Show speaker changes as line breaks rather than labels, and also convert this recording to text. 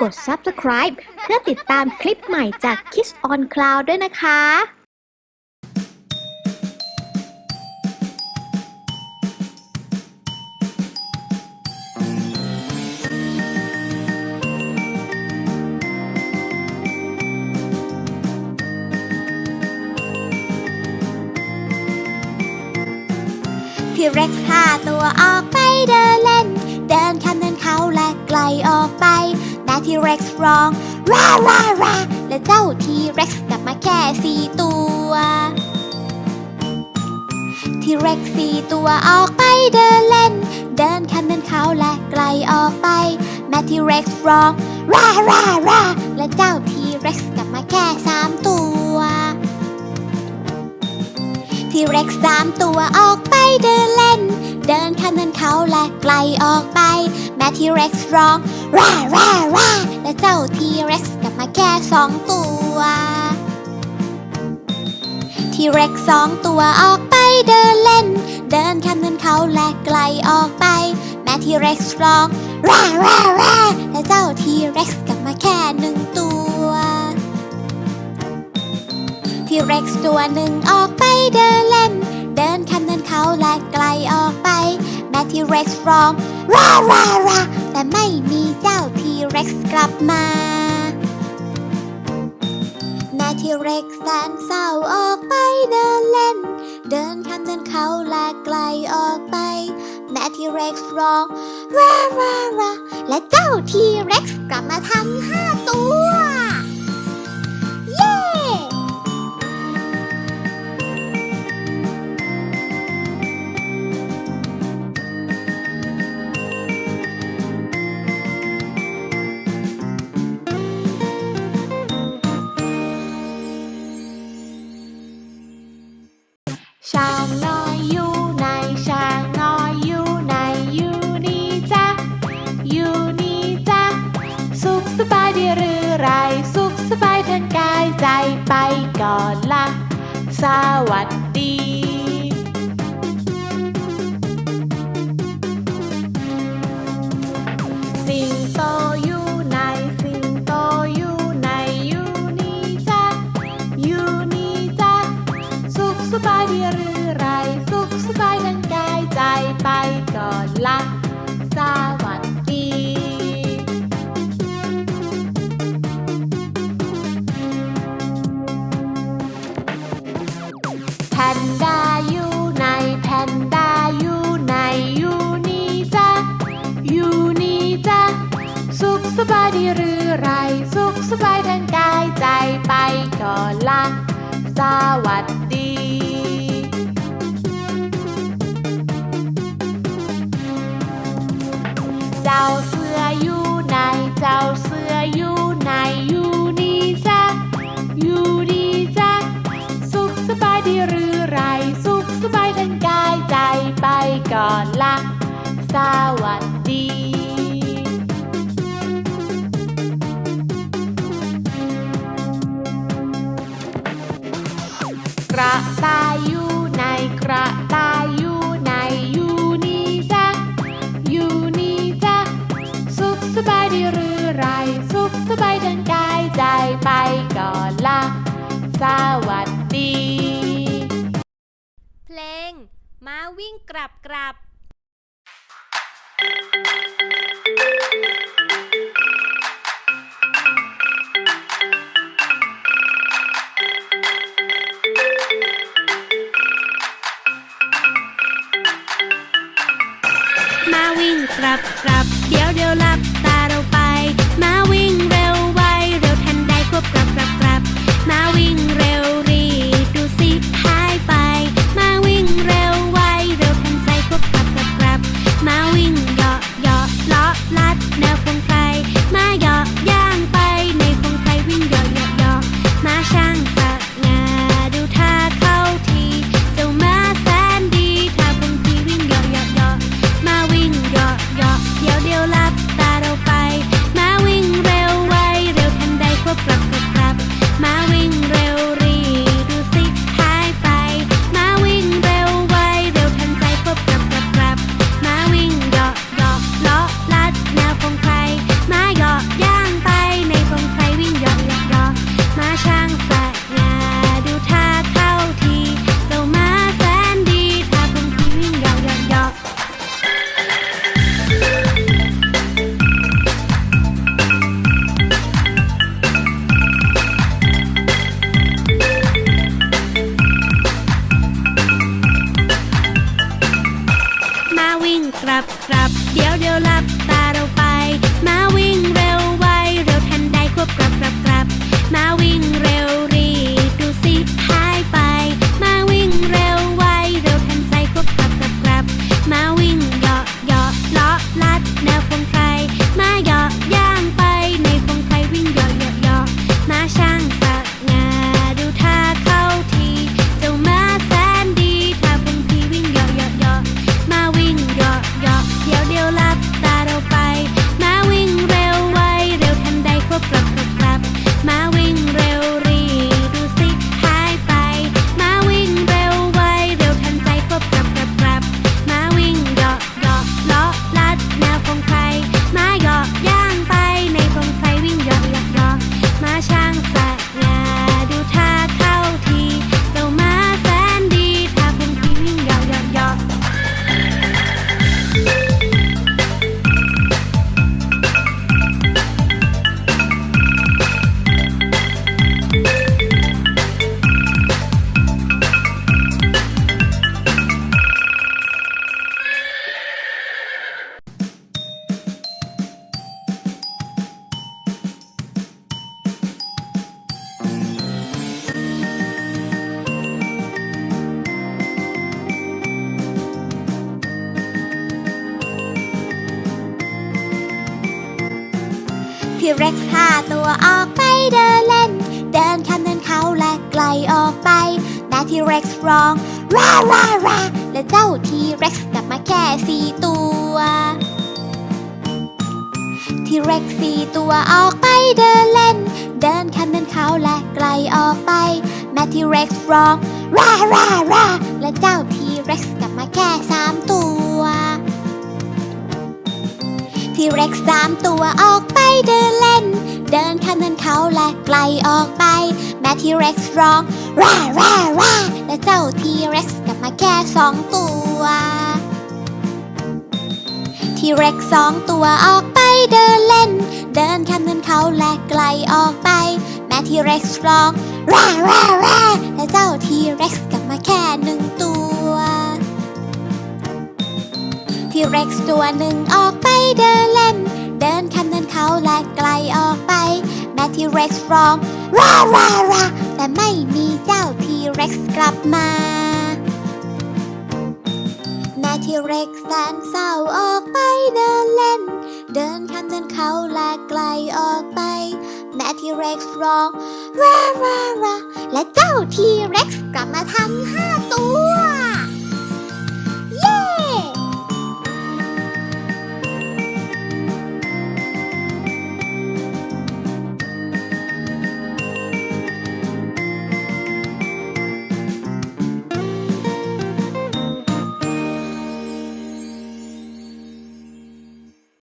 กด Subscribe เพื่อติดตามคลิปใหม่จาก Kiss on Cloud ด้วยนะคะ
พี่เร็กพาตัวออกไปเดินเล่น เดินข้ามเนินเขาและไกลออกไป แม่ที่เร็กซ์ร้องราราราและเจ้าทีเร็กซ์กลับมาแค่สี่ตัวที่เร็กซ์สี่ตัวออกไปเดินเล่น เดินข้ามเนินเขาและไกลออกไป แม่ที่เร็กซ์ร้องราราราและเจ้าทีเร็กซ์กลับมาแค่สามตัวที่เร็กซ์สามตัวออกไปเดินเล่น เดินข้ามเนินเขาและไกลออกไป ม่ที่เร็กซ์ร้องร่าร่าร่าและเจ้าทีเร็กซ์กลับมาแค่สองตัวที่เร็กซ์สองตัวออกไปเดินเล่น เดินข้ามเนินเขาและไกลออกไป แม่ที่เร็กซ์ร้องร่าร่าร่าและเจ้าทีเร็กซ์กลับมาแค่หนึ่งตัวที่เร็กซ์ตัวหนึ่งออกไปเดินเล่น เดินข้ามเนินเขาและไกลออกไป แม่ที่เร็กซ์ร้อง ร่าร่าร่าแต่ไม่มีเจ้าทีเร็กซ์กลับมาแม่ทีเร็กซ์แสนเศร้าออกไปเดินเล่น เดินข้ามเดินเขาและไกลออกไป แม่ทีเร็กซ์ร้องร่าร่าร่าและเจ้าทีเร็กซ์กลับมาทั้งห้าตัว
สบายดีหรือไร สุขสบายทั้งกายใจไปก่อนละสวัสดีเจ้าเสืออยู่ในเจ้า ก่อนละสวัสดี
เพลงม้าวิ่งกลับกลับมาวิ่งกลับกลับเดี๋ยวเดี๋ยวลับ วิ่งเร็ว กลับเดี๋ยวเดี๋ยวลับตาเราไป มาวิ่งเร็วไวเร็วทันได้ควบกลับกลับกลับ มาวิ่งเร็ว
เร็กซ์ห้าตัวออกไปเดินเล่น เดินข้ามเนินเขาและไกลออกไปแม่ทีเร็กซ์ร้องราราราและเจ้าทีเร็กซ์กลับมาแค่สี่ตัวทีเร็กซ์สี่ตัวออกไปเดินเล่น เดินข้ามเนินเขาและไกลออกไปแม่ทีเร็กซ์ร้องราราราและเจ้าทีเร็กซ์กลับมาแค่สามตัว ทีเร็กซ์สามตัวออกไปเดินเล่น เดินข้ามเนินเขาและไกลออกไป แม่ทีเร็กซ์ร้องราราราและเจ้าทีเร็กซ์กลับมาแค่สองตัวทีเร็กซ์สองตัวออกไปเดินเล่น เดินข้ามเนินเขาและไกลออกไป แม่ทีเร็กซ์ร้องราราราและเจ้าทีเร็กซ์กลับมาแค่หนึ่ง ทีเร็กซ์ตัวหนึ่งออกไปเดินเล่น เดินข้ามเนินเขาและไกลออกไป แม่ทีเร็กซ์ร้องราราราแต่ไม่มีเจ้าทีเร็กซ์กลับมา แม่ทีเร็กซ์แสนเศร้าออกไปเดินเล่น เดินข้ามเนินเขาและไกลออกไป แม่ทีเร็กซ์ร้องราราราและเจ้าทีเร็กซ์กลับมาทั้งห้าตัว